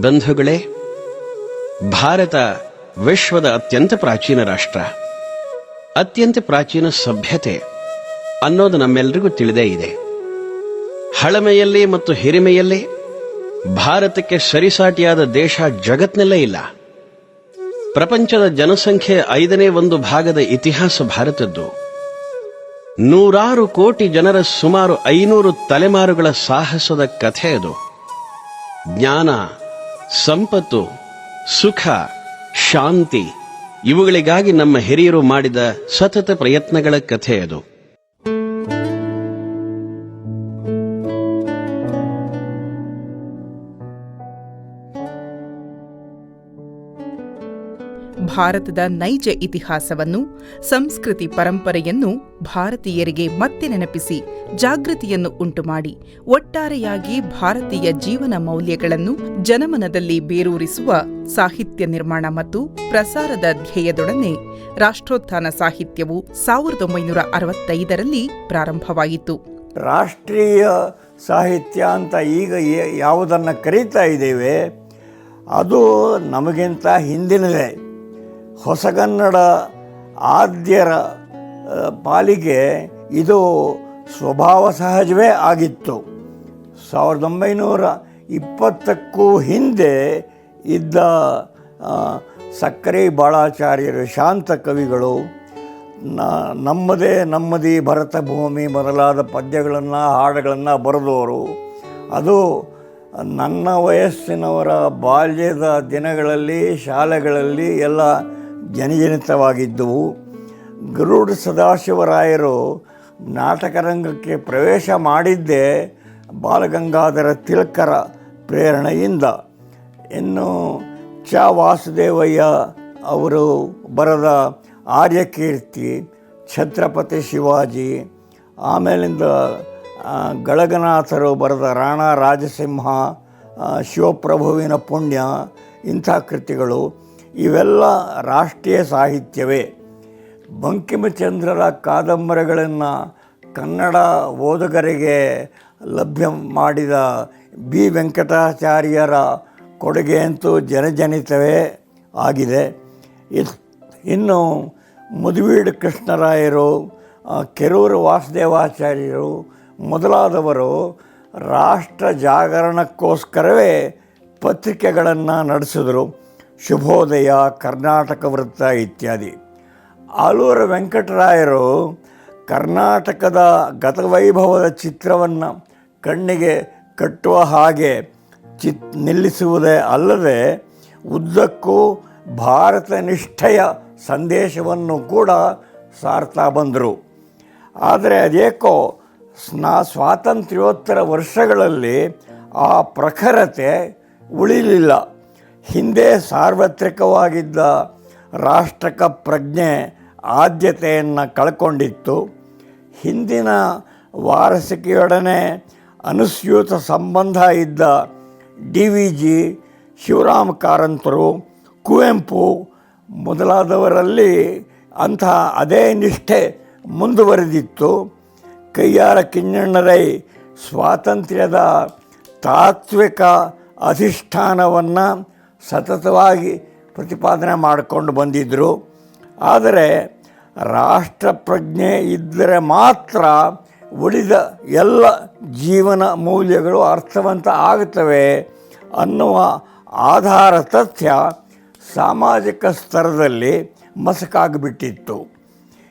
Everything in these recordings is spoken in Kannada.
ಬಂಧುಗಳೇ, ಭಾರತ ವಿಶ್ವದ ಅತ್ಯಂತ ಪ್ರಾಚೀನ ರಾಷ್ಟ್ರ. ಅತ್ಯಂತ ಪ್ರಾಚೀನ ಸಭ್ಯತೆ ಅನ್ನೋದು ನಮ್ಮೆಲ್ಲರಿಗೂ ತಿಳಿದೇ ಇದೆ. ಹಳಮೆಯಲ್ಲಿ ಮತ್ತು ಹಿರಿಮೆಯಲ್ಲಿ ಭಾರತಕ್ಕೆ ಸರಿಸಾಟಿಯಾದ ದೇಶ ಜಗತ್ನಲ್ಲೇ ಇಲ್ಲ. ಪ್ರಪಂಚದ ಜನಸಂಖ್ಯೆ ಐದನೇ ಒಂದು ಭಾಗದ ಇತಿಹಾಸ ಭಾರತದ್ದು. ನೂರಾರು ಕೋಟಿ ಜನರ ಸುಮಾರು ಐನೂರು ತಲೆಮಾರುಗಳ ಸಾಹಸದ ಕಥೆ ಅದು. ಜ್ಞಾನ ಸಂಪತ್ತು ಸುಖ ಶಾಂತಿ ಇವುಗಳಿಗಾಗಿ ನಮ್ಮ ಹಿರಿಯರು ಮಾಡಿದ ಸತತ ಪ್ರಯತ್ನಗಳ ಕಥೆ ಅದು. ಭಾರತದ ನೈಜ ಇತಿಹಾಸವನ್ನು, ಸಂಸ್ಕೃತಿ ಪರಂಪರೆಯನ್ನು ಭಾರತೀಯರಿಗೆ ಮತ್ತೆ ನೆನಪಿಸಿ, ಜಾಗೃತಿಯನ್ನು ಉಂಟುಮಾಡಿ, ಒಟ್ಟಾರೆಯಾಗಿ ಭಾರತೀಯ ಜೀವನ ಮೌಲ್ಯಗಳನ್ನು ಜನಮನದಲ್ಲಿ ಬೇರೂರಿಸುವ ಸಾಹಿತ್ಯ ನಿರ್ಮಾಣ ಮತ್ತು ಪ್ರಸಾರದ ಧ್ಯೇಯದೊಡನೆ ರಾಷ್ಟ್ರೋತ್ಥಾನ ಸಾಹಿತ್ಯವು ಸಾವಿರದ ಒಂಬೈನೂರ ಅರವತ್ತೈದರಲ್ಲಿ ಪ್ರಾರಂಭವಾಯಿತು. ರಾಷ್ಟ್ರೀಯ ಸಾಹಿತ್ಯ ಅಂತ ಈಗ ಯಾವುದನ್ನು ಕರೀತಾ ಇದ್ದೇವೆ, ಅದು ನಮಗಿಂತ ಹಿಂದಿನದೇ. ಹೊಸಗನ್ನಡ ಆದ್ಯರ ಪಾಲಿಗೆ ಇದು ಸ್ವಭಾವ ಸಹಜವೇ ಆಗಿತ್ತು. ಸಾವಿರದ ಒಂಬೈನೂರ ಇಪ್ಪತ್ತಕ್ಕೂ ಹಿಂದೆ ಇದ್ದ ಸಕ್ಕರೆ ಬಾಳಾಚಾರ್ಯರು ಶಾಂತ ಕವಿಗಳು ನ- ನಮ್ಮದೇ ನಮ್ಮದಿ ಭರತ ಭೂಮಿ ಮೊದಲಾದ ಪದ್ಯಗಳನ್ನು, ಹಾಡುಗಳನ್ನು ಬರೆದವರು. ಅದು ನನ್ನ ವಯಸ್ಸಿನವರ ಬಾಲ್ಯದ ದಿನಗಳಲ್ಲಿ, ಶಾಲೆಗಳಲ್ಲಿ ಎಲ್ಲ ಜನಜನಿತವಾಗಿದ್ದವು. ಗರುಡ ಸದಾಶಿವರಾಯರು ನಾಟಕರಂಗಕ್ಕೆ ಪ್ರವೇಶ ಮಾಡಿದ್ದೇ ಬಾಲಗಂಗಾಧರ ತಿಲಕರ ಪ್ರೇರಣೆಯಿಂದ. ಇನ್ನು ಚ ವಾಸುದೇವಯ್ಯ ಅವರು ಬರೆದ ಆರ್ಯಕೀರ್ತಿ, ಛತ್ರಪತಿ ಶಿವಾಜಿ, ಆಮೇಲಿಂದ ಗಳಗನಾಥರು ಬರೆದ ರಾಣಾ ರಾಜಸಿಂಹ ಶಿವಪ್ರಭುವಿನ ಪುಣ್ಯ, ಇಂಥ ಕೃತಿಗಳು. ಇವೆಲ್ಲ ರಾಷ್ಟ್ರೀಯ ಸಾಹಿತ್ಯವೇ. ಬಂಕಿಮಚಂದ್ರರ ಕಾದಂಬರಿಗಳನ್ನು ಕನ್ನಡ ಓದುಗರಿಗೆ ಲಭ್ಯ ಮಾಡಿದ ಬಿ. ವೆಂಕಟಾಚಾರ್ಯರ ಕೊಡುಗೆ ಅಂತೂ ಜನಜನಿತವೇ ಆಗಿದೆ. ಇನ್ನು ಮುದುವೀಡ್ ಕೃಷ್ಣರಾಯರು ಕೆರೂರು ವಾಸುದೇವಾಚಾರ್ಯರು ಮೊದಲಾದವರು ರಾಷ್ಟ್ರ ಜಾಗರಣಕ್ಕೋಸ್ಕರವೇ ಪತ್ರಿಕೆಗಳನ್ನು ನಡೆಸಿದರು. ಶುಭೋದಯ, ಕರ್ನಾಟಕ ವೃತ್ತ ಇತ್ಯಾದಿ. ಆಲೂರು ವೆಂಕಟರಾಯರು ಕರ್ನಾಟಕದ ಗತವೈಭವದ ಚಿತ್ರವನ್ನು ಕಣ್ಣಿಗೆ ಕಟ್ಟುವ ಹಾಗೆ ಚಿತ್, ನಿಲ್ಲಿಸುವುದೇ ಅಲ್ಲದೆ ಉದ್ದಕ್ಕೂ ಭಾರತ ನಿಷ್ಠೆಯ ಸಂದೇಶವನ್ನು ಕೂಡ ಸಾರ್ತಾ ಬಂದರು. ಆದರೆ ಅದೇಕೋ ಸ್ನಾ, ಸ್ವಾತಂತ್ರ್ಯೋತ್ತರ ವರ್ಷಗಳಲ್ಲಿ ಆ ಪ್ರಖರತೆ ಉಳಿಲಿಲ್ಲ. ಹಿಂದೆ ಸಾರ್ವತ್ರಿಕವಾಗಿದ್ದ ರಾಷ್ಟ್ರಕ ಪ್ರಜ್ಞೆ ಆದ್ಯತೆಯನ್ನು ಕಳ್ಕೊಂಡಿತ್ತು. ಹಿಂದಿನ ವಾರಸಿಕೆಯೊಡನೆ ಅನುಸ್ಯೂತ ಸಂಬಂಧ ಇದ್ದ ಡಿ ವಿ ಜಿ, ಶಿವರಾಮ ಕಾರಂತರು, ಕುವೆಂಪು ಮೊದಲಾದವರಲ್ಲಿ ಅಂತಹ ಅದೇ ನಿಷ್ಠೆ ಮುಂದುವರೆದಿತ್ತು. ಕೈಯಾರ ಕಿಣ್ಣರೈ ಸ್ವಾತಂತ್ರ್ಯದ ತಾತ್ವಿಕ ಅಧಿಷ್ಠಾನವನ್ನು ಸತತವಾಗಿ ಪ್ರತಿಪಾದನೆ ಮಾಡಿಕೊಂಡು ಬಂದಿದ್ದರು ಆದರೆ ರಾಷ್ಟ್ರಪ್ರಜ್ಞೆ ಇದ್ದರೆ ಮಾತ್ರ ಉಳಿದ ಎಲ್ಲ ಜೀವನ ಮೌಲ್ಯಗಳು ಅರ್ಥವಂತ ಆಗುತ್ತವೆ ಅನ್ನುವ ಆಧಾರ ತಥ್ಯ ಸಾಮಾಜಿಕ ಸ್ತರದಲ್ಲಿ ಮಸಕಾಗಿಬಿಟ್ಟಿತ್ತು.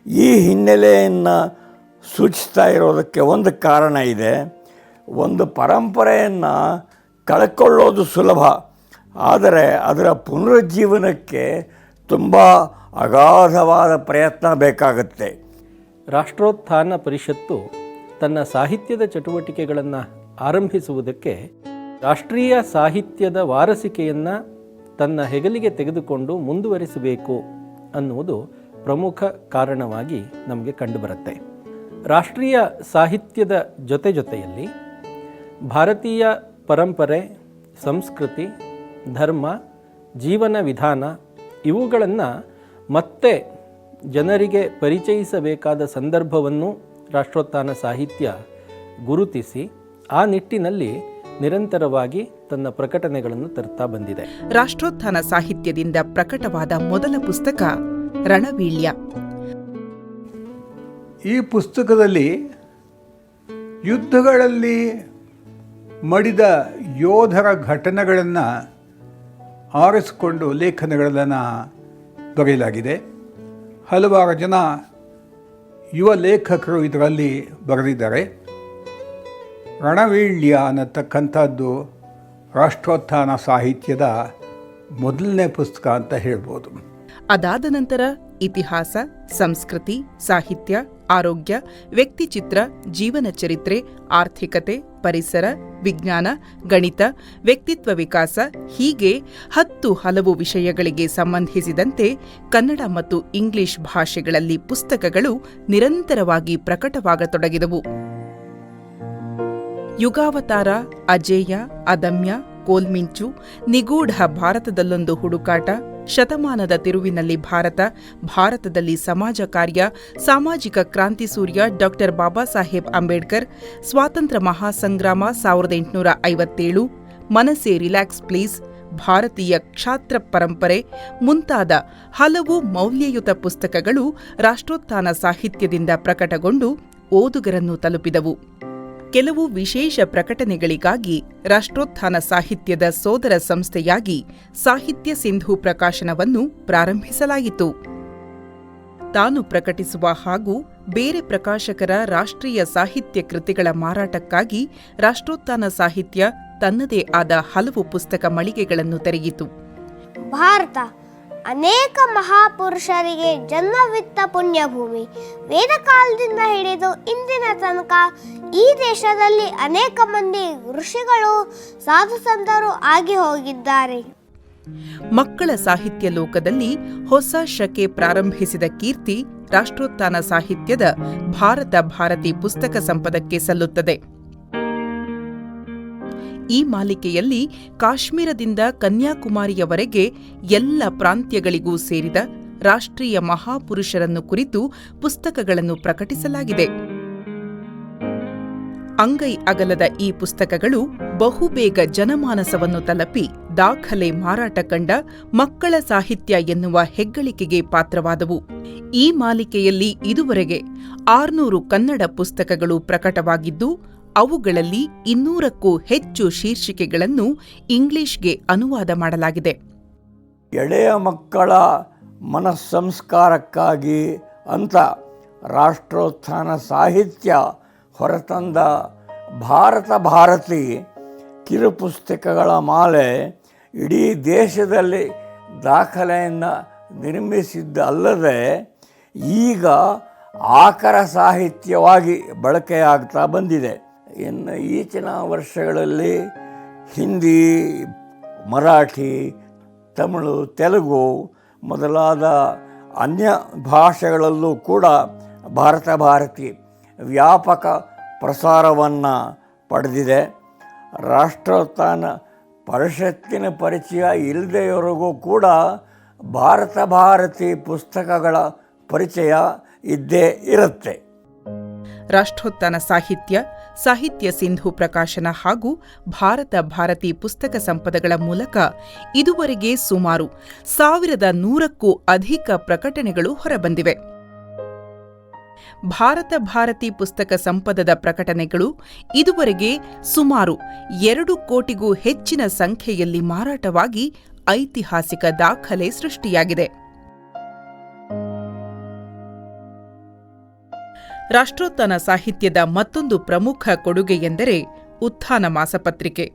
ಈ ಹಿನ್ನೆಲೆಯನ್ನು ಸೂಚಿಸ್ತಾ ಇರೋದಕ್ಕೆ ಒಂದು ಕಾರಣ ಇದೆ. ಒಂದು ಪರಂಪರೆಯನ್ನು ಕಳ್ಕೊಳ್ಳೋದು ಸುಲಭ. ಆದರೆ ಅದರ ಪುನರುಜ್ಜೀವನಕ್ಕೆ ತುಂಬ ಅಗಾಧವಾದ ಪ್ರಯತ್ನ ಬೇಕಾಗುತ್ತೆ. ರಾಷ್ಟ್ರೋತ್ಥಾನ ಪರಿಷತ್ತು ತನ್ನ ಸಾಹಿತ್ಯದ ಚಟುವಟಿಕೆಗಳನ್ನು ಆರಂಭಿಸುವುದಕ್ಕೆ ರಾಷ್ಟ್ರೀಯ ಸಾಹಿತ್ಯದ ವಾರಸಿಕೆಯನ್ನು ತನ್ನ ಹೆಗಲಿಗೆ ತೆಗೆದುಕೊಂಡು ಮುಂದುವರಿಸಬೇಕು ಅನ್ನುವುದು ಪ್ರಮುಖ ಕಾರಣವಾಗಿ ನಮಗೆ ಕಂಡುಬರುತ್ತೆ. ರಾಷ್ಟ್ರೀಯ ಸಾಹಿತ್ಯದ ಜೊತೆ ಜೊತೆಯಲ್ಲಿ ಭಾರತೀಯ ಪರಂಪರೆ, ಸಂಸ್ಕೃತಿ ಧರ್ಮ ಜೀವನ ವಿಧಾನ ಇವುಗಳನ್ನು ಮತ್ತೆ ಜನರಿಗೆ ಪರಿಚಯಿಸಬೇಕಾದ ಸಂದರ್ಭವನ್ನು ರಾಷ್ಟ್ರೋತ್ಥಾನ ಸಾಹಿತ್ಯ ಗುರುತಿಸಿ ಆ ನಿಟ್ಟಿನಲ್ಲಿ ನಿರಂತರವಾಗಿ ತನ್ನ ಪ್ರಕಟಣೆಗಳನ್ನು ತರ್ತಾ ಬಂದಿದೆ. ರಾಷ್ಟ್ರೋತ್ಥಾನ ಸಾಹಿತ್ಯದಿಂದ ಪ್ರಕಟವಾದ ಮೊದಲ ಪುಸ್ತಕ ರಣವೀಳ್ಯ. ಈ ಪುಸ್ತಕದಲ್ಲಿ ಯುದ್ಧಗಳಲ್ಲಿ ಮಡಿದ ಯೋಧರ ಘಟನೆಗಳನ್ನು ಆರಿಸಿಕೊಂಡು ಲೇಖನಗಳನ್ನು ಬರೆಯಲಾಗಿದೆ. ಹಲವಾರು ಜನ ಯುವ ಲೇಖಕರು ಇದರಲ್ಲಿ ಬರೆದಿದ್ದಾರೆ. ರಣವೀಳ್ಯ ಅನ್ನತಕ್ಕಂಥದ್ದು ರಾಷ್ಟ್ರೋತ್ಥಾನ ಸಾಹಿತ್ಯದ ಮೊದಲನೇ ಪುಸ್ತಕ ಅಂತ ಹೇಳ್ಬೋದು. ಅದಾದ ನಂತರ ಇತಿಹಾಸ, ಸಂಸ್ಕೃತಿ, ಸಾಹಿತ್ಯ, ಆರೋಗ್ಯ, ವ್ಯಕ್ತಿಚಿತ್ರ, ಜೀವನ ಚರಿತ್ರೆ, ಆರ್ಥಿಕತೆ, ಪರಿಸರ, ವಿಜ್ಞಾನ, ಗಣಿತ, ವ್ಯಕ್ತಿತ್ವ ವಿಕಾಸ ಹೀಗೆ ಹತ್ತು ಹಲವು ವಿಷಯಗಳಿಗೆ ಸಂಬಂಧಿಸಿದಂತೆ ಕನ್ನಡ ಮತ್ತು ಇಂಗ್ಲಿಷ್ ಭಾಷೆಗಳಲ್ಲಿ ಪುಸ್ತಕಗಳು ನಿರಂತರವಾಗಿ ಪ್ರಕಟವಾಗತೊಡಗಿದವು. ಯುಗಾವತಾರ, ಅಜೇಯ, ಅದಮ್ಯ, ಕೋಲ್ಮಿಂಚು, ನಿಗೂಢ ಭಾರತದಲ್ಲೊಂದು ಹುಡುಕಾಟ ಶತಮಾನದ ತಿರುವಿನಲ್ಲಿ ಭಾರತ, ಭಾರತದಲ್ಲಿ ಸಮಾಜ ಕಾರ್ಯ, ಸಾಮಾಜಿಕ ಕ್ರಾಂತಿ ಸೂರ್ಯ ಡಾಕ್ಟರ್ ಬಾಬಾ ಸಾಹೇಬ್ ಅಂಬೇಡ್ಕರ್, ಸ್ವಾತಂತ್ರ್ಯ ಮಹಾಸಂಗ್ರಾಮ ಸಾವಿರದ ಎಂಟುನೂರ ಐವತ್ತೇಳು ಮನಸ್ಸೇ ರಿಲ್ಯಾಕ್ಸ್ ಪ್ಲೀಸ್, ಭಾರತೀಯ ಕ್ಷಾತ್ರ ಪರಂಪರೆ, ಮುಂತಾದ ಹಲವು ಮೌಲ್ಯಯುತ ಪುಸ್ತಕಗಳು ರಾಷ್ಟ್ರೋತ್ಥಾನ ಸಾಹಿತ್ಯದಿಂದ ಪ್ರಕಟಗೊಂಡು ಓದುಗರನ್ನು ತಲುಪಿದವು. ಕೆಲವು ವಿಶೇಷ ಪ್ರಕಟಣೆಗಳಿಗಾಗಿ ರಾಷ್ಟ್ರೋತ್ಥಾನ ಸಾಹಿತ್ಯದ ಸೋದರ ಸಂಸ್ಥೆಯಾಗಿ ಸಾಹಿತ್ಯ ಸಿಂಧು ಪ್ರಕಾಶನವನ್ನು ಪ್ರಾರಂಭಿಸಲಾಯಿತು. ತಾನು ಪ್ರಕಟಿಸುವ ಹಾಗೂ ಬೇರೆ ಪ್ರಕಾಶಕರ ರಾಷ್ಟ್ರೀಯ ಸಾಹಿತ್ಯ ಕೃತಿಗಳ ಮಾರಾಟಕ್ಕಾಗಿ ರಾಷ್ಟ್ರೋತ್ಥಾನ ಸಾಹಿತ್ಯ ತನ್ನದೇ ಆದ ಹಲವು ಪುಸ್ತಕ ಮಳಿಗೆಗಳನ್ನು ತೆರೆಯಿತು. ಭಾರತ ಅನೇಕ ಮಹಾಪುರುಷರಿಗೆ ಜನ್ಮವಿತ್ತ ಪುಣ್ಯಭೂಮಿ. ವೇದ ಕಾಲದಿಂದ ಹಿಡಿದು ಇಂದಿನ ತನಕ ಈ ದೇಶದಲ್ಲಿ ಅನೇಕ ಮಂದಿ ಋಷಿಗಳು ಸಾಧು ಸಂತರು ಆಗಿ ಹೋಗಿದ್ದಾರೆ. ಮಕ್ಕಳ ಸಾಹಿತ್ಯ ಲೋಕದಲ್ಲಿ ಹೊಸ ಶಕೆ ಪ್ರಾರಂಭಿಸಿದ ಕೀರ್ತಿ ರಾಷ್ಟ್ರೋತ್ಥಾನ ಸಾಹಿತ್ಯದ ಭಾರತ ಭಾರತಿ ಪುಸ್ತಕ ಸಂಪದಕ್ಕೆ ಸಲ್ಲುತ್ತದೆ. ಈ ಮಾಲಿಕೆಯಲ್ಲಿ ಕಾಶ್ಮೀರದಿಂದ ಕನ್ಯಾಕುಮಾರಿಯವರೆಗೆ ಎಲ್ಲ ಪ್ರಾಂತ್ಯಗಳಿಗೂ ಸೇರಿದ ರಾಷ್ಟ್ರೀಯ ಮಹಾಪುರುಷರನ್ನು ಕುರಿತು ಪುಸ್ತಕಗಳನ್ನು ಪ್ರಕಟಿಸಲಾಗಿದೆ. ಅಂಗೈ ಅಗಲದ ಈ ಪುಸ್ತಕಗಳು ಬಹುಬೇಗ ಜನಮಾನಸವನ್ನು ತಲುಪಿ ದಾಖಲೆ ಮಾರಾಟ ಕಂಡ ಮಕ್ಕಳ ಸಾಹಿತ್ಯ ಎನ್ನುವ ಹೆಗ್ಗಳಿಕೆಗೆ ಪಾತ್ರವಾದವು. ಈ ಮಾಲಿಕೆಯಲ್ಲಿ ಇದುವರೆಗೆ ಆರ್ನೂರು ಕನ್ನಡ ಪುಸ್ತಕಗಳು ಪ್ರಕಟವಾಗಿದ್ದು ಅವುಗಳಲ್ಲಿ ಇನ್ನೂರಕ್ಕೂ ಹೆಚ್ಚು ಶೀರ್ಷಿಕೆಗಳನ್ನು ಇಂಗ್ಲಿಷ್ಗೆ ಅನುವಾದ ಮಾಡಲಾಗಿದೆ. ಎಳೆಯ ಮಕ್ಕಳ ಮನಸ್ಸಂಸ್ಕಾರಕ್ಕಾಗಿ ಅಂತ ರಾಷ್ಟ್ರೋತ್ಥಾನ ಸಾಹಿತ್ಯ ಹೊರತಂದ ಭಾರತ ಭಾರತಿ ಕಿರುಪುಸ್ತಕಗಳ ಮಾಲೆ ಇಡೀ ದೇಶದಲ್ಲಿ ದಾಖಲೆಯನ್ನು ನಿರ್ಮಿಸಿದ್ದಲ್ಲದೆ ಈಗ ಆಕರ ಸಾಹಿತ್ಯವಾಗಿ ಬಳಕೆಯಾಗ್ತಾ ಬಂದಿದೆ. ಇನ್ನು ಈಚಿನ ವರ್ಷಗಳಲ್ಲಿ ಹಿಂದಿ, ಮರಾಠಿ, ತಮಿಳು, ತೆಲುಗು ಮೊದಲಾದ ಅನ್ಯ ಭಾಷೆಗಳಲ್ಲೂ ಕೂಡ ಭಾರತ ಭಾರತಿ ವ್ಯಾಪಕ ಪ್ರಸಾರವನ್ನು ಪಡೆದಿದೆ. ರಾಷ್ಟ್ರೋತ್ಥಾನ ಪರಿಷತ್ತಿನ ಪರಿಚಯ ಇಲ್ಲದೆಯವರೆಗೂ ಕೂಡ ಭಾರತ ಭಾರತಿ ಪುಸ್ತಕಗಳ ಪರಿಚಯ ಇದ್ದೇ ಇರುತ್ತೆ. ರಾಷ್ಟ್ರೋತ್ಥಾನ ಸಾಹಿತ್ಯ ಸಾಹಿತ್ಯ ಸಿಂಧು ಪ್ರಕಾಶನ ಹಾಗೂ ಭಾರತ ಭಾರತಿ ಪುಸ್ತಕ ಸಂಪದಗಳ ಮೂಲಕ ಇದುವರೆಗೆ ಸುಮಾರು ಸಾವಿರದ ನೂರಕ್ಕೂ ಅಧಿಕ ಪ್ರಕಟಣೆಗಳು ಹೊರಬಂದಿವೆ. ಭಾರತ ಭಾರತಿ ಪುಸ್ತಕ ಸಂಪದದ ಪ್ರಕಟಣೆಗಳು ಇದುವರೆಗೆ ಸುಮಾರು ಎರಡು ಕೋಟಿಗೂ ಹೆಚ್ಚಿನ ಸಂಖ್ಯೆಯಲ್ಲಿ ಮಾರಾಟವಾಗಿ ಐತಿಹಾಸಿಕ ದಾಖಲೆ ಸೃಷ್ಟಿಯಾಗಿದೆ. ರಾಷ್ಟ್ರೋತ್ಥಾನ ಸಾಹಿತ್ಯದ ಮತ್ತೊಂದು ಪ್ರಮುಖ ಕೊಡುಗೆ ಎಂದರೆ ಉತ್ಥಾನ ಮಾಸಪತ್ರಿಕೆ.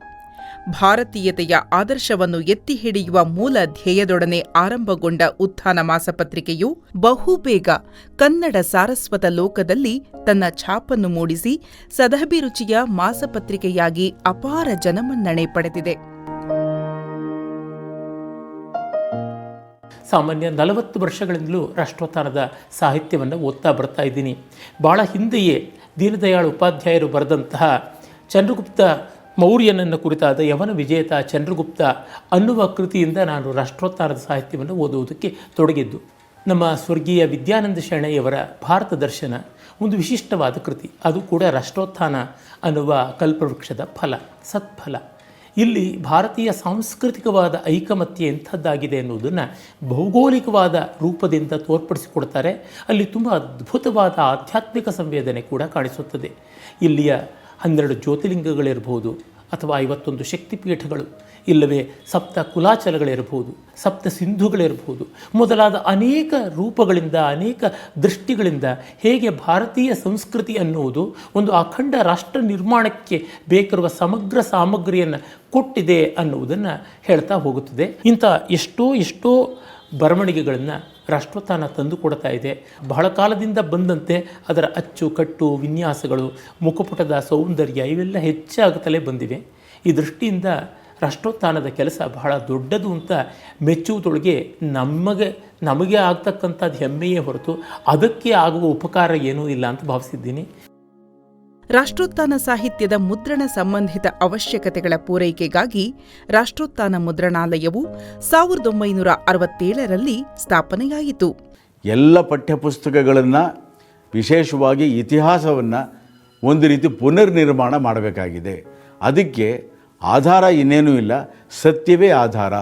ಭಾರತೀಯತೆಯ ಆದರ್ಶವನ್ನು ಎತ್ತಿ ಹಿಡಿಯುವ ಮೂಲ ಧ್ಯೇಯದೊಡನೆ ಆರಂಭಗೊಂಡ ಉತ್ಥಾನ ಮಾಸಪತ್ರಿಕೆಯು ಬಹುಬೇಗ ಕನ್ನಡ ಸಾರಸ್ವತ ಲೋಕದಲ್ಲಿ ತನ್ನ ಛಾಪನ್ನು ಮೂಡಿಸಿ ಸದಭಿರುಚಿಯ ಮಾಸಪತ್ರಿಕೆಯಾಗಿ ಅಪಾರ ಜನಮನ್ನಣೆ ಪಡೆದಿದೆ. ಸಾಮಾನ್ಯ ನಲವತ್ತು ವರ್ಷಗಳಿಂದಲೂ ರಾಷ್ಟ್ರೋತ್ಥಾನದ ಸಾಹಿತ್ಯವನ್ನು ಓದ್ತಾ ಬರ್ತಾ ಇದ್ದೀನಿ. ಭಾಳ ಹಿಂದೆಯೇ ದೀನದಯಾಳ್ ಉಪಾಧ್ಯಾಯರು ಬರೆದಂತಹ ಚಂದ್ರಗುಪ್ತ ಮೌರ್ಯನನ್ನು ಕುರಿತಾದ ಯವನ ವಿಜೇತ ಚಂದ್ರಗುಪ್ತ ಅನ್ನುವ ಕೃತಿಯಿಂದ ನಾನು ರಾಷ್ಟ್ರೋತ್ಥಾನದ ಸಾಹಿತ್ಯವನ್ನು ಓದುವುದಕ್ಕೆ ತೊಡಗಿದ್ದು. ನಮ್ಮ ಸ್ವರ್ಗೀಯ ವಿದ್ಯಾನಂದ ಶರಣೆಯವರ ಭಾರತ ದರ್ಶನ ಒಂದು ವಿಶಿಷ್ಟವಾದ ಕೃತಿ. ಅದು ಕೂಡ ರಾಷ್ಟ್ರೋತ್ಥಾನ ಅನ್ನುವ ಕಲ್ಪವೃಕ್ಷದ ಫಲ, ಸತ್ಫಲ. ಇಲ್ಲಿ ಭಾರತೀಯ ಸಾಂಸ್ಕೃತಿಕವಾದ ಐಕಮತ್ಯ ಎಂಥದ್ದಾಗಿದೆ ಎನ್ನುವುದನ್ನು ಭೌಗೋಳಿಕವಾದ ರೂಪದಿಂದ ತೋರ್ಪಡಿಸಿಕೊಡ್ತಾರೆ. ಅಲ್ಲಿ ತುಂಬ ಅದ್ಭುತವಾದ ಆಧ್ಯಾತ್ಮಿಕ ಸಂವೇದನೆ ಕೂಡ ಕಾಣಿಸುತ್ತದೆ. ಇಲ್ಲಿಯ ಹನ್ನೆರಡು ಜ್ಯೋತಿರ್ಲಿಂಗಗಳಿರ್ಬೋದು ಅಥವಾ ಐವತ್ತೊಂದು ಶಕ್ತಿಪೀಠಗಳು, ಇಲ್ಲವೇ ಸಪ್ತ ಕುಲಾಚಲಗಳಿರಬಹುದು, ಸಪ್ತ ಸಿಂಧುಗಳಿರಬಹುದು. ಮೊದಲಾದ ಅನೇಕ ರೂಪಗಳಿಂದ, ಅನೇಕ ದೃಷ್ಟಿಗಳಿಂದ ಹೇಗೆ ಭಾರತೀಯ ಸಂಸ್ಕೃತಿ ಅನ್ನುವುದು ಒಂದು ಅಖಂಡ ರಾಷ್ಟ್ರ ನಿರ್ಮಾಣಕ್ಕೆ ಬೇಕಿರುವ ಸಮಗ್ರ ಸಾಮಗ್ರಿಯನ್ನು ಕೊಟ್ಟಿದೆ ಅನ್ನುವುದನ್ನು ಹೇಳ್ತಾ ಹೋಗುತ್ತದೆ. ಇಂಥ ಎಷ್ಟೋ ಎಷ್ಟೋ ಬರವಣಿಗೆಗಳನ್ನು ರಾಷ್ಟ್ರೋತ್ಥಾನ ತಂದುಕೊಡ್ತಾ ಇದೆ. ಬಹಳ ಕಾಲದಿಂದ ಬಂದಂತೆ ಅದರ ಅಚ್ಚು, ಕಟ್ಟು, ವಿನ್ಯಾಸಗಳು, ಮುಖಪುಟದ ಸೌಂದರ್ಯ ಇವೆಲ್ಲ ಹೆಚ್ಚಾಗುತ್ತಲೇ ಬಂದಿವೆ. ಈ ದೃಷ್ಟಿಯಿಂದ ರಾಷ್ಟ್ರೋತ್ಥಾನದ ಕೆಲಸ ಬಹಳ ದೊಡ್ಡದು ಅಂತ ಮೆಚ್ಚುವುದೊಳಗೆ ನಮಗೆ ನಮಗೆ ಆಗ್ತಕ್ಕಂಥದ್ದು ಹೆಮ್ಮೆಯೇ ಹೊರತು ಅದಕ್ಕೆ ಆಗುವ ಉಪಕಾರ ಏನೂ ಇಲ್ಲ ಅಂತ ಭಾವಿಸಿದ್ದೀನಿ. ರಾಷ್ಟ್ರೋತ್ಥಾನ ಸಾಹಿತ್ಯದ ಮುದ್ರಣ ಸಂಬಂಧಿತ ಅವಶ್ಯಕತೆಗಳ ಪೂರೈಕೆಗಾಗಿ ರಾಷ್ಟ್ರೋತ್ಥಾನ ಮುದ್ರಣಾಲಯವು ಸಾವಿರದ ಒಂಬೈನೂರ ಅರವತ್ತೇಳರಲ್ಲಿ ಸ್ಥಾಪನೆಯಾಯಿತು. ಎಲ್ಲ ಪಠ್ಯಪುಸ್ತಕಗಳನ್ನು ವಿಶೇಷವಾಗಿ ಇತಿಹಾಸವನ್ನು ಒಂದು ರೀತಿ ಪುನರ್ನಿರ್ಮಾಣ ಮಾಡಬೇಕಾಗಿದೆ. ಅದಕ್ಕೆ ಆಧಾರ ಇನ್ನೇನೂ ಇಲ್ಲ. ಸತ್ಯವೇ ಆಧಾರ,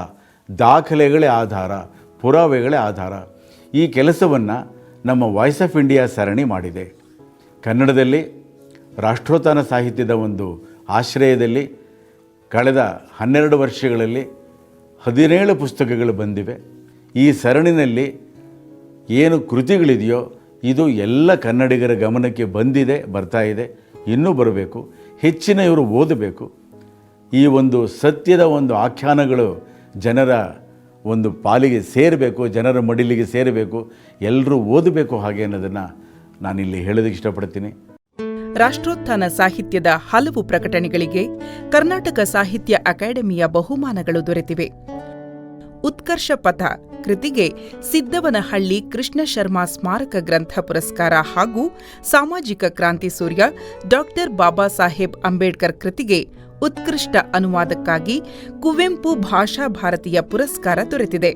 ದಾಖಲೆಗಳೇ ಆಧಾರ, ಪುರಾವೆಗಳೇ ಆಧಾರ. ಈ ಕೆಲಸವನ್ನು ನಮ್ಮ ವಾಯ್ಸ್ ಆಫ್ ಇಂಡಿಯಾ ಸರಣಿ ಮಾಡಿದೆ. ಕನ್ನಡದಲ್ಲಿ ರಾಷ್ಟ್ರೋತ್ಥಾನ ಸಾಹಿತ್ಯದ ಒಂದು ಆಶ್ರಯದಲ್ಲಿ ಕಳೆದ ಹನ್ನೆರಡು ವರ್ಷಗಳಲ್ಲಿ ಹದಿನೇಳು ಪುಸ್ತಕಗಳು ಬಂದಿವೆ. ಈ ಸರಣಿನಲ್ಲಿ ಏನು ಕೃತಿಗಳಿದೆಯೋ ಇದು ಎಲ್ಲ ಕನ್ನಡಿಗರ ಗಮನಕ್ಕೆ ಬಂದಿದೆ, ಬರ್ತಾ ಇದೆ, ಇನ್ನೂ ಬರಬೇಕು. ಹೆಚ್ಚಿನ ಇವರು ಓದಬೇಕು. ಈ ಒಂದು ಸತ್ಯದ ಒಂದು ಆಖ್ಯಾನಗಳು ಜನರ ಒಂದು ಪಾಲಿಗೆ ಸೇರಬೇಕು, ಜನರ ಮಡಿಲಿಗೆ ಸೇರಬೇಕು, ಎಲ್ಲರೂ ಓದಬೇಕು ಹಾಗೆ ಅನ್ನೋದನ್ನು ನಾನಿಲ್ಲಿ ಹೇಳೋದಕ್ಕೆ ಇಷ್ಟಪಡ್ತೀನಿ. ರಾಷ್ಟ್ರೋತ್ಥಾನ ಸಾಹಿತ್ಯದ ಹಲವು ಪ್ರಕಟಣೆಗಳಿಗೆ ಕರ್ನಾಟಕ ಸಾಹಿತ್ಯ ಅಕಾಡೆಮಿಯ ಬಹುಮಾನಗಳು ದೊರೆತಿವೆ. ಉತ್ಕರ್ಷ ಪಥ, ಕೃತಿಗೆ ಸಿದ್ದವನಹಳ್ಳಿ ಕೃಷ್ಣ ಶರ್ಮಾ ಸ್ಮಾರಕ ಗ್ರಂಥ ಪುರಸ್ಕಾರ ಹಾಗೂ ಸಾಮಾಜಿಕ ಕ್ರಾಂತಿ ಸೂರ್ಯ, ಡಾಕ್ಟರ್ ಬಾಬಾ ಸಾಹೇಬ್ ಅಂಬೇಡ್ಕರ್ ಕೃತಿಗೆ ಉತ್ಕೃಷ್ಟ ಅನುವಾದಕ್ಕಾಗಿ ಕುವೆಂಪು ಭಾಷಾ ಭಾರತೀಯ ಪುರಸ್ಕಾರ ದೊರೆತಿದೆ.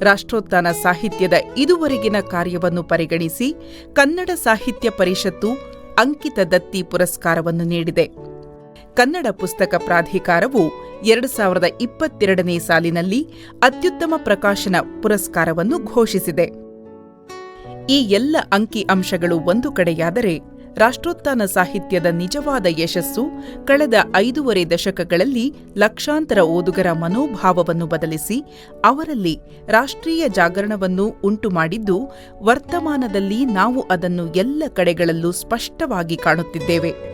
ರಾಷ್ಟ್ರೋತ್ಥಾನ ಸಾಹಿತ್ಯದ ಇದುವರೆಗಿನ ಕಾರ್ಯವನ್ನು ಪರಿಗಣಿಸಿ ಕನ್ನಡ ಸಾಹಿತ್ಯ ಪರಿಷತ್ತು ಅಂಕಿತ ದತ್ತಿ ಪುರಸ್ಕಾರವನ್ನು ನೀಡಿದೆ. ಕನ್ನಡ ಪುಸ್ತಕ ಪ್ರಾಧಿಕಾರವು ಎರಡು ಸಾವಿರದ ಇಪ್ಪತ್ತೆರಡನೇ ಸಾಲಿನಲ್ಲಿ ಅತ್ಯುತ್ತಮ ಪ್ರಕಾಶನ ಪುರಸ್ಕಾರವನ್ನು ಘೋಷಿಸಿದೆ. ಈ ಎಲ್ಲ ಅಂಕಿ ಅಂಶಗಳು ಒಂದು ಕಡೆಯಾದರೆ ರಾಷ್ಟ್ರೋತ್ಥಾನ ಸಾಹಿತ್ಯದ ನಿಜವಾದ ಯಶಸ್ಸು ಕಳೆದ ಐದೂವರೆ ದಶಕಗಳಲ್ಲಿ ಲಕ್ಷಾಂತರ ಓದುಗರ ಮನೋಭಾವವನ್ನು ಬದಲಿಸಿ ಅವರಲ್ಲಿ ರಾಷ್ಟ್ರೀಯ ಜಾಗರಣವನ್ನು ಉಂಟುಮಾಡಿದ್ದು ವರ್ತಮಾನದಲ್ಲಿ ನಾವು ಅದನ್ನು ಎಲ್ಲ ಕಡೆಗಳಲ್ಲೂ ಸ್ಪಷ್ಟವಾಗಿ ಕಾಣುತ್ತಿದ್ದೇವೆ.